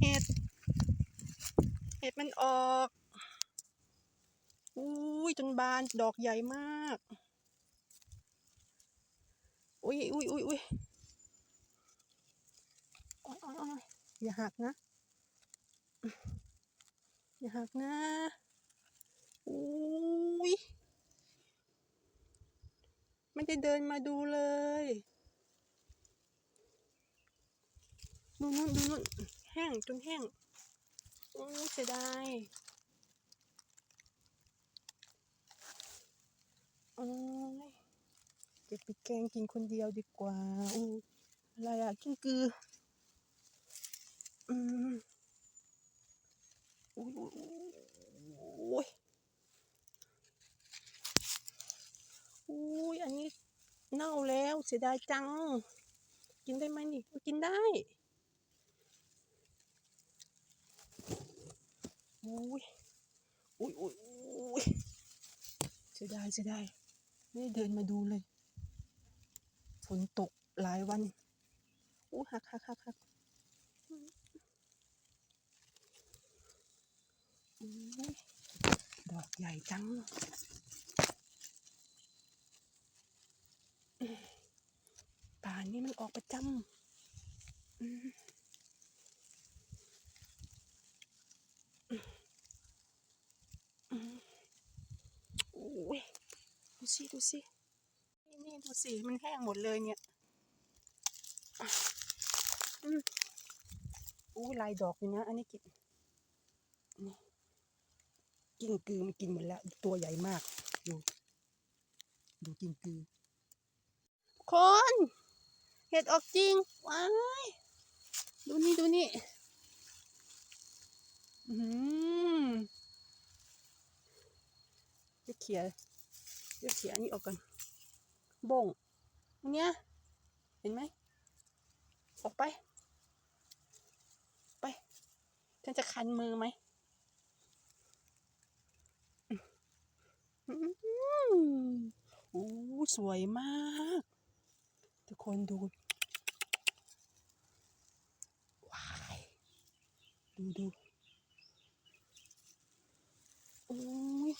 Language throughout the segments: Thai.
เห็ด เห็ดมันออก อุ้ยจนบานดอกใหญ่มาก อุ้ยอุ้ยอุ้ยอุ้ยอย่าหักนะ อย่าหักนะอุ้ยไม่ได้เดินมาดูเลย ดูนู่นดูนู่น ห้งจนแห้งโอ้เสียดายโอ้ยเก็บไปแกงกินคนเดียวดีกว่าอู้อะไรอะกิ้งกือ อืมอุ้ยอุ้ยอุ้ยอุ้ยอันนี้เน่าแล้วเสียดายจัง กินได้ไหมนี่ กินได้ อุ้ยอุ้ยอุ้ยอุ้ยเสียดายเสียดายไม่เดินมาดูเลย ฝนตกหลายวันอู้หักหักหักหักอุ้ยดอกใหญ่จัง ป่านนี้มันออกประจำอืม โอ้ยดู สิดูสินี่นี่ดูสิมันแห้งหมดเลยเนี่ยอะอืมอู้ลายดอกอยู่นะ อันนี้กินนี่กิ้งกือมันกินหมดแล้วตัวใหญ่มากดูดูกิ้งกือ คนเห็ดออกจริงว้ายดูนี่ดูนี่อืมจะ เขียจะเขียอันนี้ออกก่อนบ่งอันเนี้ยเห็นไหมออกไป ไปฉันจะคันมือไหมอืมโอ้สวยมาก ทุกคนดูว้ายดูดูโอ้ย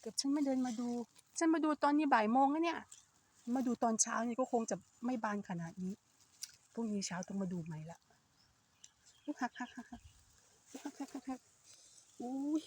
เกือบฉันไม่เดินมาดู ฉันมาดูตอนนี้บ่ายโมงนะเนี่ย มาดูตอนเช้านี่ก็คงจะไม่บานขนาดนี้พรุ่งนี้เช้าต้องมาดูใหม่ละหักหักหักหักหักหักหักอุ้ย